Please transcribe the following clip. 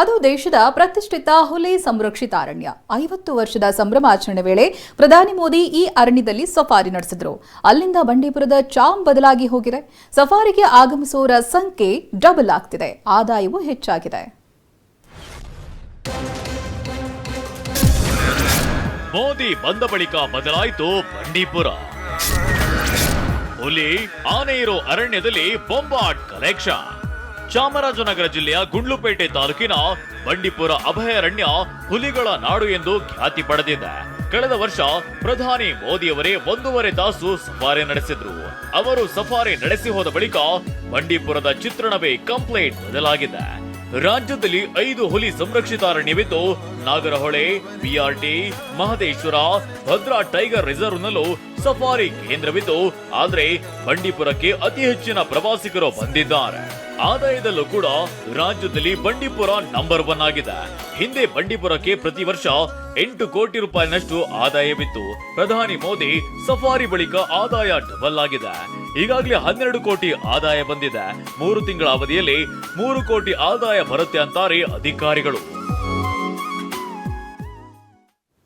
ಅದು ದೇಶದ ಪ್ರತಿಷ್ಠಿತ ಹುಲಿ ಸಂರಕ್ಷಿತ ಅರಣ್ಯ ಐವತ್ತು ವರ್ಷದ ಸಂಭ್ರಮಾಚರಣೆ ವೇಳೆ ಪ್ರಧಾನಿ ಮೋದಿ ಈ ಅರಣ್ಯದಲ್ಲಿ ಸಫಾರಿ ನಡೆಸಿದ್ರು. ಅಲ್ಲಿಂದ ಬಂಡೀಪುರದ ಚಾಮ್ ಬದಲಾಗಿ ಹೋಗಿದೆ. ಸಫಾರಿಗೆ ಆಗಮಿಸುವವರ ಸಂಖ್ಯೆ ಡಬಲ್ ಆಗ್ತಿದೆ. ಆದಾಯವೂ ಹೆಚ್ಚಾಗಿದೆ. ಮೋದಿ ಬಂದ ಬಳಿಕ ಬದಲಾಯಿತು ಬಂಡೀಪುರ. ಹುಲಿ, ಆನೆ ಇರೋ ಅರಣ್ಯದಲ್ಲಿ ಬೊಂಬಾಟ್ ಕಲೆಕ್ಷನ್ ಚಾಮರಾಜನಗರ ಜಿಲ್ಲೆಯ ಗುಂಡ್ಲುಪೇಟೆ ತಾಲೂಕಿನ ಬಂಡೀಪುರ ಅಭಯಾರಣ್ಯ ಹುಲಿಗಳ ನಾಡು ಎಂದು ಖ್ಯಾತಿ ಪಡೆದಿದೆ. ಕಳೆದ ವರ್ಷ ಪ್ರಧಾನಿ ಮೋದಿಯವರೇ ಒಂದೂವರೆ ತಾಸು ಸಫಾರಿ ನಡೆಸಿದ್ರು. ಅವರು ಸಫಾರಿ ನಡೆಸಿ ಹೋದ ಬಳಿಕ ಬಂಡೀಪುರದ ಚಿತ್ರಣವೇ ಕಂಪ್ಲೇಂಟ್ ಬದಲಾಗಿದೆ. ರಾಜ್ಯದಲ್ಲಿ ಐದು ಹುಲಿ ಸಂರಕ್ಷಿತ ಅರಣ್ಯವಿದ್ದು ನಾಗರಹೊಳೆ ಬಿಆರ್ಟಿ ಮಹದೇಶ್ವರ, ಭದ್ರಾ ಟೈಗರ್ ರಿಸರ್ವ್ನಲ್ಲೂ ಸಫಾರಿ ಕೇಂದ್ರವಿದ್ದು, ಆದರೆ ಬಂಡೀಪುರಕ್ಕೆ ಅತಿ ಹೆಚ್ಚಿನ ಪ್ರವಾಸಿಗರು ಬಂದಿದ್ದಾರೆ. ಆದಾಯದಲ್ಲೂ ಕೂಡ ರಾಜ್ಯದಲ್ಲಿ ಬಂಡೀಪುರ ನಂಬರ್ ಒನ್ ಆಗಿದೆ. ಹಿಂದೆ ಬಂಡೀಪುರಕ್ಕೆ ಪ್ರತಿ ವರ್ಷ ಎಂಟು ಕೋಟಿ ರೂಪಾಯಿನಷ್ಟು ಆದಾಯವಿತ್ತು ಪ್ರಧಾನಿ ಮೋದಿ ಸಫಾರಿ ಬಳಿಕ ಆದಾಯ ಡಬಲ್ ಆಗಿದೆ. ಈಗಾಗಲೇ ಹನ್ನೆರಡು ಕೋಟಿ ಆದಾಯ ಬಂದಿದೆ. ಮೂರು ತಿಂಗಳ ಅವಧಿಯಲ್ಲಿ ಮೂರು ಕೋಟಿ ಆದಾಯ ಬರುತ್ತೆ ಅಂತಾರೆ ಅಧಿಕಾರಿಗಳು.